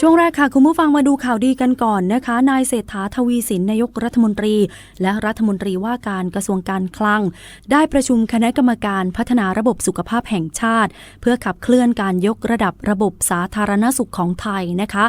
ช่วงแรกค่ะ คุณผู้ฟังมาดูข่าวดีกันก่อนนะคะ นายเศรษฐาทวีสินนายกรัฐมนตรี และรัฐมนตรีว่าการกระทรวงการคลัง ได้ประชุมคณะกรรมการพัฒนาระบบสุขภาพแห่งชาติ เพื่อขับเคลื่อนการยกระดับระบบสาธารณสุขของไทยนะคะ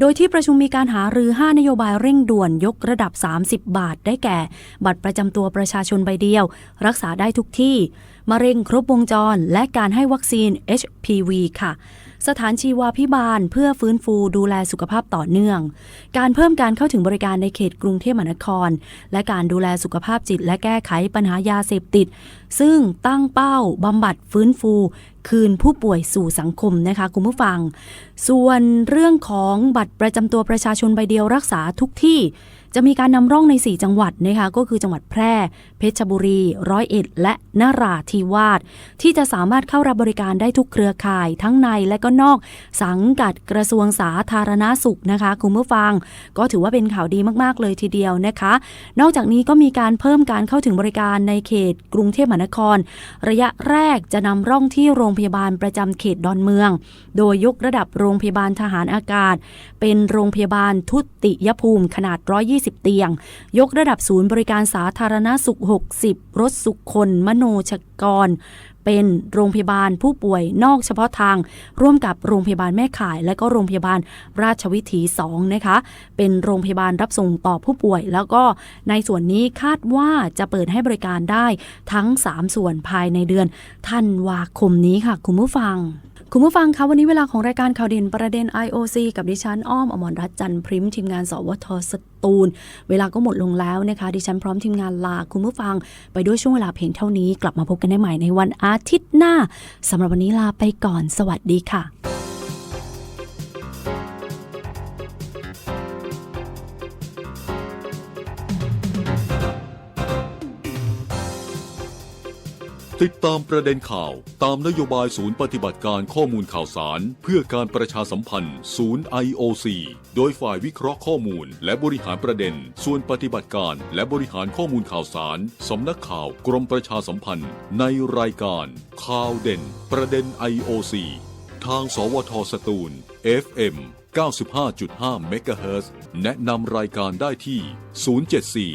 โดยที่ประชุมมีการหารือ 5 นโยบายเร่งด่วนยกระดับ 30 บาท ได้แก่ บัตรประจำตัวประชาชนใบเดียว รักษาได้ทุกที่มะเร็งครบวงจร และการให้วัคซีน HPV ค่ะ สถานชีวาพิบาลเพื่อฟื้นฟูดูแลสุขภาพต่อเนื่อง การเพิ่มการเข้าถึงบริการในเขตกรุงเทพมหานคร และการดูแลสุขภาพจิต และแก้ไขปัญหายาเสพติด ซึ่งตั้งเป้าบำบัดฟื้นฟู คืนผู้ป่วยสู่สังคมนะคะคุณผู้ฟัง ส่วนเรื่องของบัตรประจำตัวประชาชนใบเดียวรักษาทุกที่ จะมีการนำร่องใน 4 จังหวัดนะคะก็คือจังหวัดแพร่ เพชรบุรี ร้อยเอ็ด และนราธิวาสที่จะสามารถเข้ารับบริการได้ทุกเครือข่ายทั้งในและก็นอก สังกัดกระทรวงสาธารณาสุขนะคะคุณผู้ฟัง ก็ถือว่าเป็นข่าวดีมากๆเลยทีเดียวนะคะ นอกจากนี้ก็มีการเพิ่มการเข้าถึงบริการในเขต กรุงเทพมหานคร ระยะแรกจะนำร่องที่โรงพยาบาลประจำเขตดอนเมือง โดยยกระดับโรงพยาบาลทหารอากาศ เป็นโรงพยาบาลทุติยภูมิขนาด 120 เตียง ยกระดับศูนย์บริการสาธารณสุข 60 รถสุขคน มโนชกร เป็นโรงพยาบาลผู้ป่วยนอกเฉพาะทาง ร่วมกับโรงพยาบาลแม่ข่าย และก็โรงพยาบาลราชวิถี2นะคะเป็นโรงพยาบาลรับส่งต่อผู้ป่วย แล้วก็ในส่วนนี้คาดว่าจะเปิดให้บริการได้ทั้ง 3 ส่วนภายในเดือนธันวาคมนี้ค่ะ คุณผู้ฟัง คุณผู้ฟังคะวันนี้เวลาของรายการข่าวเด่นประเด็น IOC กับดิฉันอ้อมอมรรัตน์จันพริมทีมงานสวทสตูล เวลาก็หมดลงแล้วนะคะ ดิฉันพร้อมทีมงานลาคุณผู้ฟัง ไปด้วยช่วงเวลาเพียงเท่านี้ กลับมาพบกันได้ใหม่ในวันอาทิตย์หน้าสำหรับวันนี้ลาไปก่อนสวัสดีค่ะ ติดตามประเด็นข่าวตามนโยบายศูนย์ปฏิบัติการข้อมูลข่าวสาร เพื่อการประชาสัมพันธ์ ศูนย์ IOC โดยฝ่ายวิเคราะห์ข้อมูล และบริหารประเด็น ส่วนปฏิบัติการ และบริหารข้อมูลข่าวสาร สำนักข่าวกรมประชาสัมพันธ์ ในรายการ ข่าวเด่น ประเด็น IOC ทาง สวทสตูล FM 95.5เมกะเฮิรตซ์แนะนำรายการได้ที่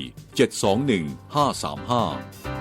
074 721 535